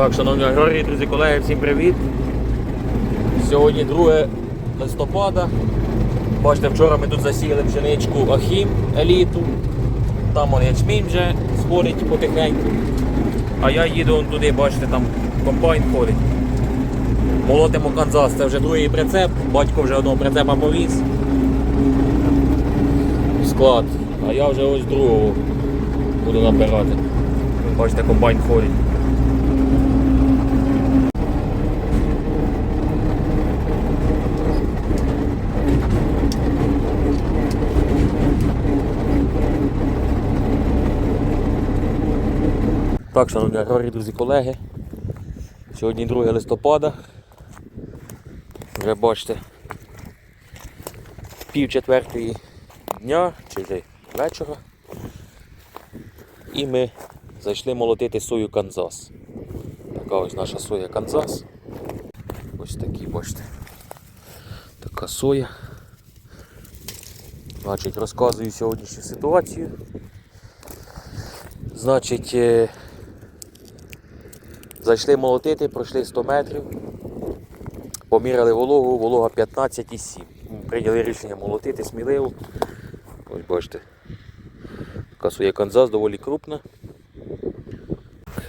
Так, шановні аграрії, друзі, колеги, всім привіт. Сьогодні 2 листопада. Бачите, вчора ми тут засіяли пшеничку Ахім еліту. Там он ячмінь вже сходить потихеньку. А я їду он туди, бачите, там комбайн ходить. Молотимо Канзас, це вже другий прицеп, батько вже одного прицепа повіз. Склад. А я вже ось другого буду набирати. Бачите, комбайн ходить. Так, шановні аграрії, друзі, колеги. Сьогодні 2 листопада. Вже бачите, пів четвертої дня чи вже вечора. І ми зайшли молотити сою Канзас. Така ось наша соя Канзас. Ось такі, бачите. Така соя. Значить, розказую сьогоднішню ситуацію. Значить, е, зайшли молотити, пройшли 100 метрів, поміряли вологу, волога 15,7. Прийняли рішення молотити сміливо. Ось бачите. Своя канзас доволі крупна.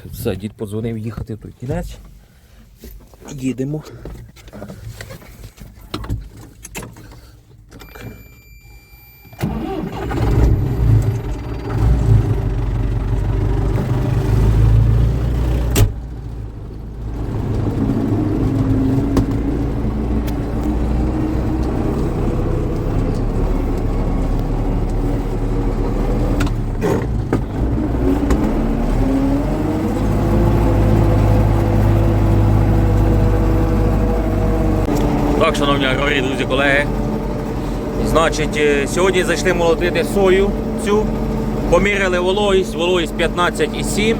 Все, дід подзвонив їхати в той кінець. Їдемо. Значить, е, сьогодні зайшли молотити сою цю. Поміряли вологість, вологість 15,7.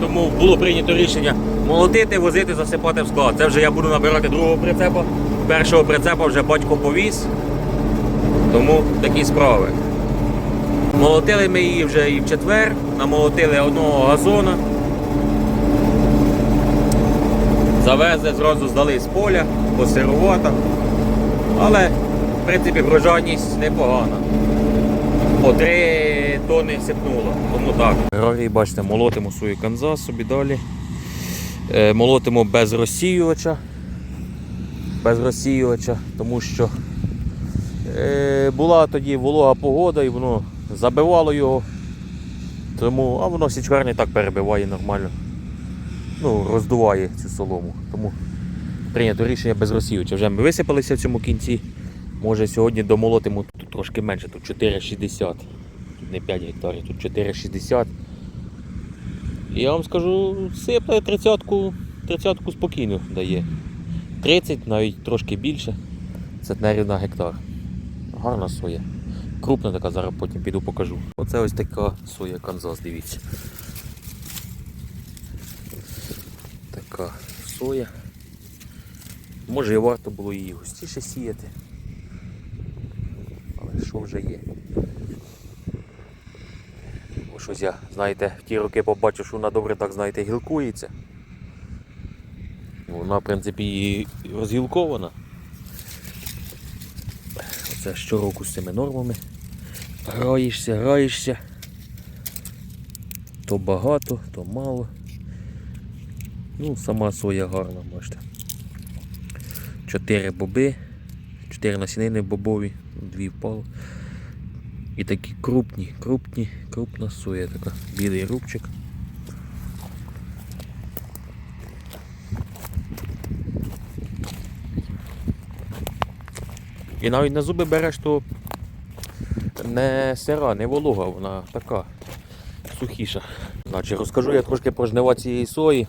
Тому було прийнято рішення молотити, возити, засипати в склад. Це вже я буду набирати другого прицепа. Першого прицепа вже батько повіз. Тому такі справи. Молотили ми її вже і в четвер, намолотили одного газона. Завезли, зразу здали з поля, по сироватах. Але, в принципі, врожайність непогана. По 3 тони сипнуло. Тому так. Аграрії, бачите, молотимо свою канзас собі далі. Е, молотимо без розсіювача. Без розсіювача, тому що е, була тоді волога погода і воно забивало його. Тому, а воно січверне так перебиває нормально ну, роздуває цю солому. Тому прийнято рішення без розсіювача. Вже ми висипалися в цьому кінці. Може сьогодні домолотимо тут трошки менше, тут 4,60. Тут не 5 гектарів, тут 4,60. Я вам скажу, сипле 30-ку 30 спокійно дає. 30, навіть трошки більше. Центнерів на гектар. Гарна соя. Крупна така, зараз потім піду покажу. Оце ось така соя Канзас, дивіться. Така соя. Може і варто було її густіше сіяти. Що вже є? Бо щось я, знаєте, в ті роки побачив, що вона добре так, знаєте, гілкується. Вона, в принципі, і розгілкована. Оце щороку з цими нормами. Граєшся, граєшся. То багато, то мало. Ну, сама соя гарна, бачите. Чотири боби, чотири насінини бобові, дві впало. І такі крупні, крупні, крупна соя така, білий рубчик. І навіть на зуби береш, то не сира, не волога, вона така сухіша. Значить, розкажу я трошки про жнива цієї сої.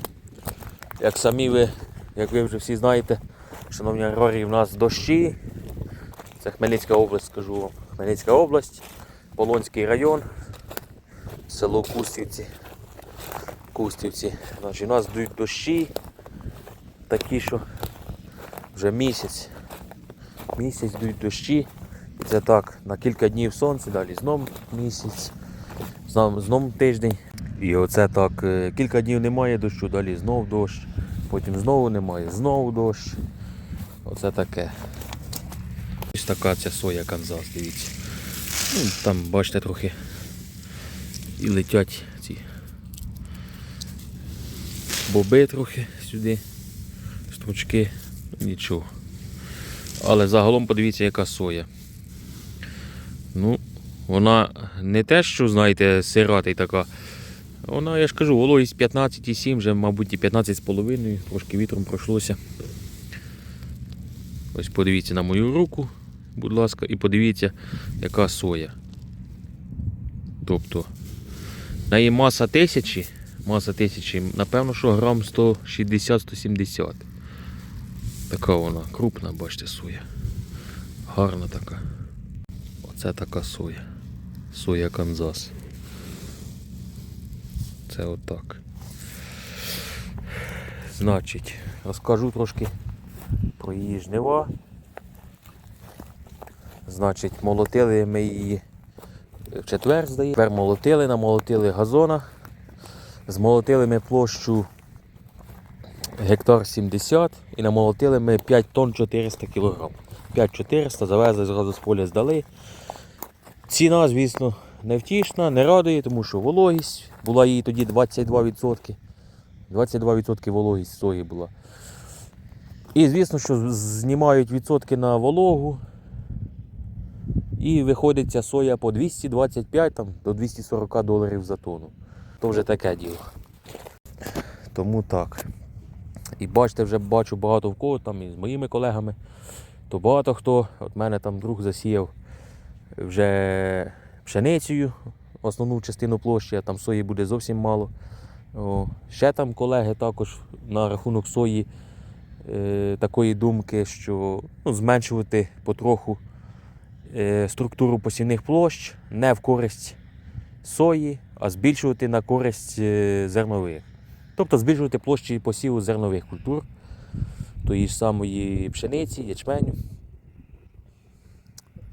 Як самі ви, як ви вже всі знаєте, шановні аграрії, в нас дощі. Це Хмельницька область, скажу вам. Хмельницька область, Полонський район, село Кустівці. Кустівці. Значить, у нас йдуть дощі, такі, що вже місяць. Місяць йдуть дощі. Це так, на кілька днів сонце, далі знов місяць, знов, знов тиждень. І оце так е, кілька днів немає дощу, далі знов дощ, потім знову немає, знову дощ. Оце таке. Ось така ця соя Канзас, дивіться. Ну, там, бачите, трохи і летять ці боби трохи сюди, стручки, нічого. Але загалом подивіться, яка соя. Ну, вона не те, що, знаєте, сирата така. Вона, я ж кажу, вологість 15,7, вже, мабуть, і 15,5, трошки вітром пройшлося. Ось подивіться на мою руку, будь ласка, і подивіться, яка соя. Тобто, на її маса тисячі, маса тисячі, напевно, що грам 160-170. Така вона крупна, бачите, соя. Гарна така. Оце така соя. Соя Канзас. Це отак. Значить, розкажу трошки про її жнива. Значить, молотили ми її в четвер, здається. Тепер молотили, намолотили газона. Змолотили ми площу гектар 70 і намолотили ми 5 тонн 400 кг. 5400 завезли зразу з поля здали. Ціна, звісно, невтішна, не радує, тому що вологість була її тоді 22%. 22% вологість сої була. І звісно, що знімають відсотки на вологу. І виходить соя по 225 там, до 240 доларів за тонну. То вже таке діло. Тому так. І бачите, вже бачу багато в кого там і з моїми колегами. То багато хто, от мене там друг засіяв вже пшеницею, основну частину площі, а там сої буде зовсім мало. О, ще там колеги також на рахунок сої е, такої думки, що ну, зменшувати потроху структуру посівних площ не в користь сої, а збільшувати на користь е, зернових. Тобто збільшувати площі посіву зернових культур, тої ж самої пшениці, ячменю,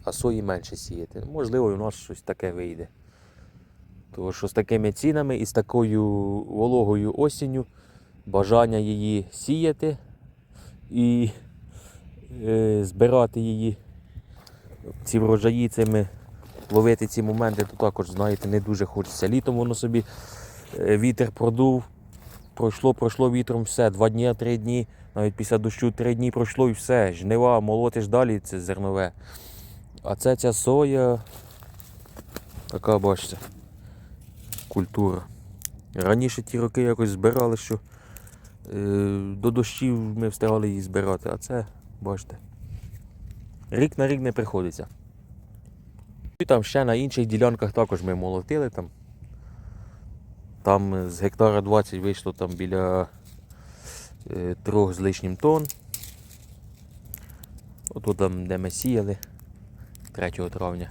а сої менше сіяти. Можливо, у нас щось таке вийде. Тому що з такими цінами і з такою вологою осінню бажання її сіяти і е, збирати її, ці врожаї цими, ловити ці моменти, то також, знаєте, не дуже хочеться. Літом воно собі е, вітер продув, пройшло, пройшло вітром все, два дні, три дні, навіть після дощу три дні пройшло і все. Жнива, молотиш далі, це зернове. А це ця соя, така бачите, культура. Раніше ті роки якось збирали, що е, до дощів ми встигали її збирати, а це, бачите, рік на рік не приходиться. І там ще на інших ділянках також ми молотили там. Там з гектара 20 вийшло там біля е, трьох з лишнім тонн. Ото там, де ми сіяли 3 травня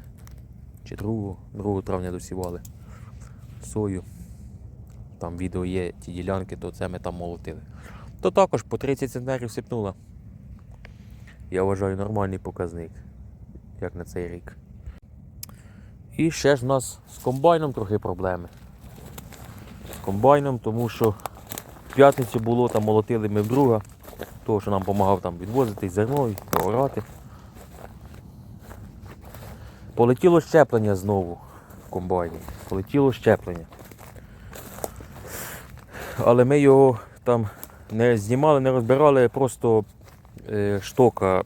чи 2, 2 травня досівали сою. Там відео є ті ділянки, то це ми там молотили. То також по 30 центнерів сипнуло. Я вважаю нормальний показник, як на цей рік. І ще ж в нас з комбайном трохи проблеми. З комбайном, тому що в п'ятницю було, там молотили ми вдруга, того, що нам допомагав там відвозити зерно, і орати. Полетіло щеплення знову в комбайні. Полетіло щеплення. Але ми його там не знімали, не розбирали, просто штока,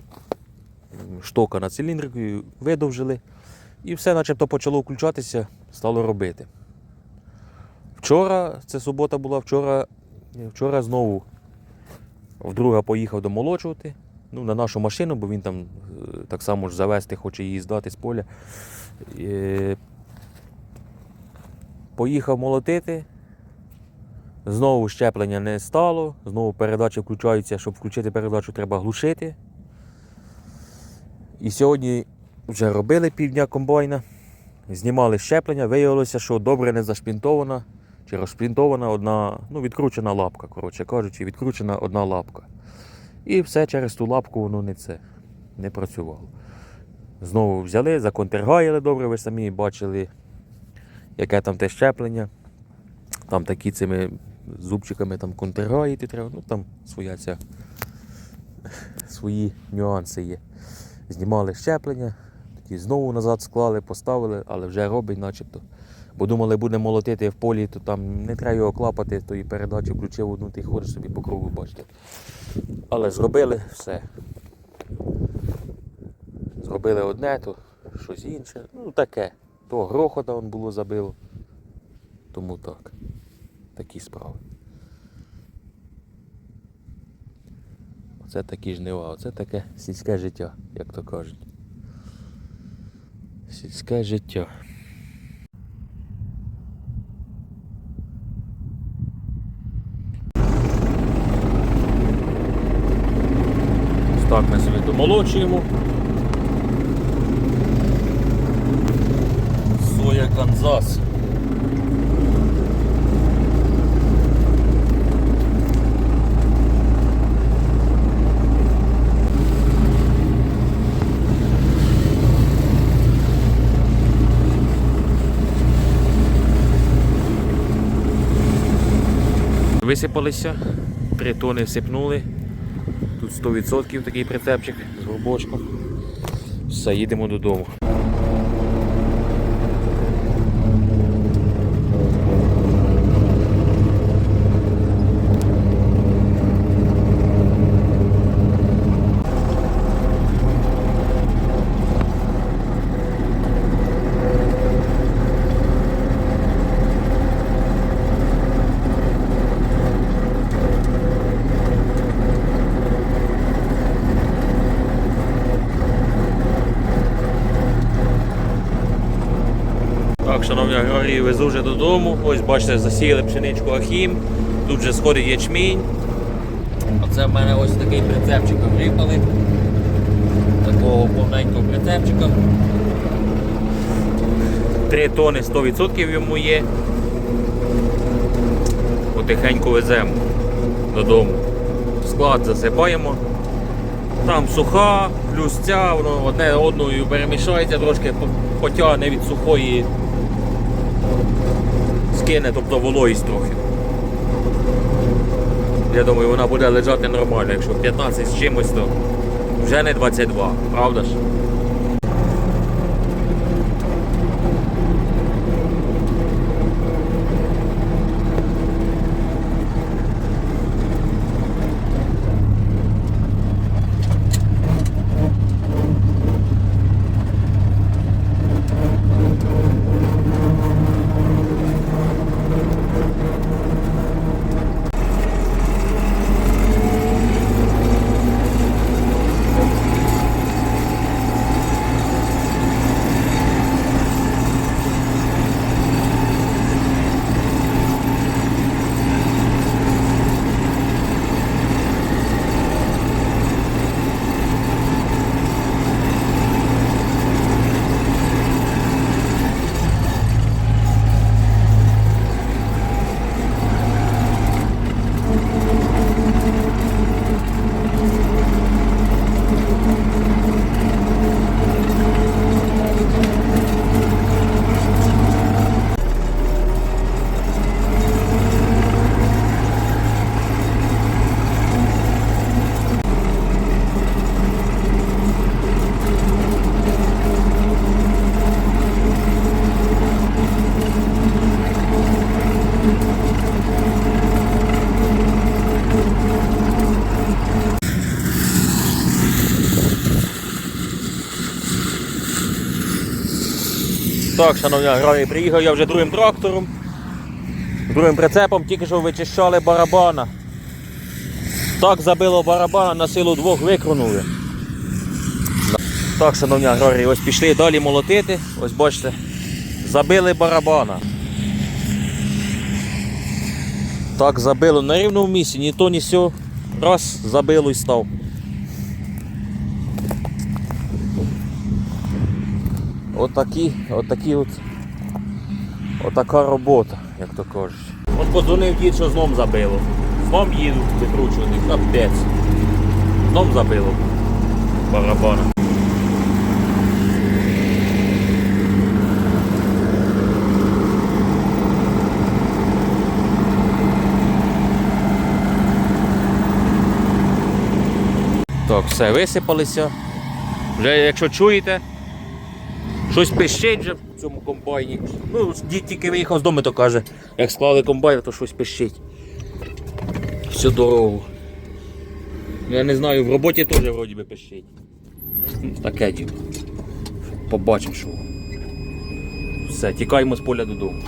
штока на циліндрику видовжили. І все начебто почало включатися, стало робити. Вчора, це субота була, вчора, вчора знову вдруга поїхав домолочувати ну, на нашу машину, бо він там е, так само ж завести, хоче її здати з поля. Е, Поїхав молотити. Знову щеплення не стало, знову передача включається, щоб включити передачу, треба глушити. І сьогодні вже робили півдня комбайна, знімали щеплення, виявилося, що добре не зашпінтована чи розшпінтована одна, ну, відкручена лапка, коротше кажучи, відкручена одна лапка. І все через ту лапку воно не це не працювало. Знову взяли, законтергаяли добре, ви самі бачили, яке там те щеплення. Там такі цими зубчиками там контргаїти треба, ну там своя ця свої нюанси є. Знімали щеплення, тоді знову назад склали, поставили, але вже робить начебто. Бо думали, буде молотити в полі, то там не треба його клапати, то і передачу включив одну, ти ходиш собі по кругу, бачите. Але зробили все. Зробили одне, то щось інше. Ну таке. То грохота було забило. Тому так. Такі справи. Оце такі жнива, оце таке сільське життя, як то кажуть. Сільське життя. Так ми собі домолочуємо. Соя Канзас. Висипалися, три тони всипнули. Тут 100% такий прицепчик з горбочком. Все, їдемо додому. Так, шановні аграрії, везу вже додому. Ось бачите, засіяли пшеничку Ахім. Тут вже сходить ячмінь. Оце в мене ось такий прицепчик вріпали. Такого повненького прицепчика. 3 тони 100% йому є. Потихеньку веземо додому. Склад засипаємо. Там суха, плюс ця, воно одне одною перемішається, трошки по- потягне від сухої скине, тобто вологість трохи. Я думаю, вона буде лежати нормально, якщо 15 з чимось, то вже не 22, правда ж? Так, шановні аграрії, приїхав я вже другим трактором, другим прицепом, тільки що вичищали барабана. Так забило барабана, на силу двох викрунули. Так, шановні аграрії, ось пішли далі молотити. Ось бачите, забили барабана. Так забило на рівному місці, ні то, ні сьо. Раз, забило і став. отакі, отакі от, отака робота, як то кажуть. От подзвонив дід, що зном забило. Зном їду викручувати, капець. Зном забило барабана. Так, все, висипалися. Вже якщо чуєте, щось пищить вже в цьому комбайні. Ну, дід тільки виїхав з дому, то каже, як склали комбайн, то щось пищить. Всю дорогу. Я не знаю, в роботі теж вроді би пищить. Таке діло. Побачимо, що. Все, тікаємо з поля додому.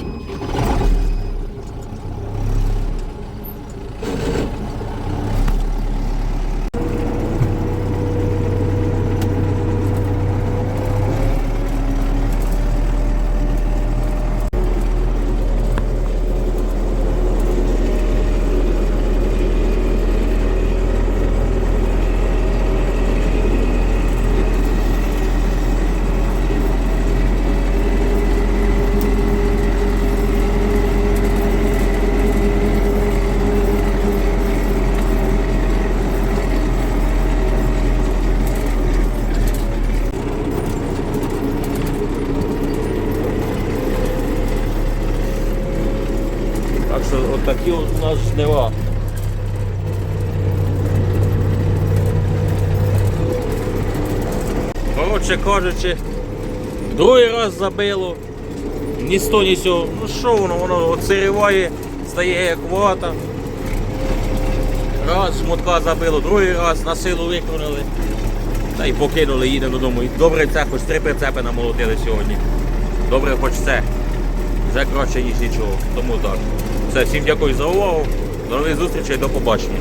Так що отакі от у нас жнива. Коротше кажучи, другий раз забило. Ні того, ні з цього. Ну що воно, воно оцеріває, стає як вата. Раз шмотка забило, другий раз на силу виконали. Та й покинули, їдемо додому. І добре це, хоч три прицепи намолотили сьогодні. Добре, хоч це. Вже краще, ніж нічого. Тому так. Все, всім дякую за увагу. До нових зустрічей, до побачення.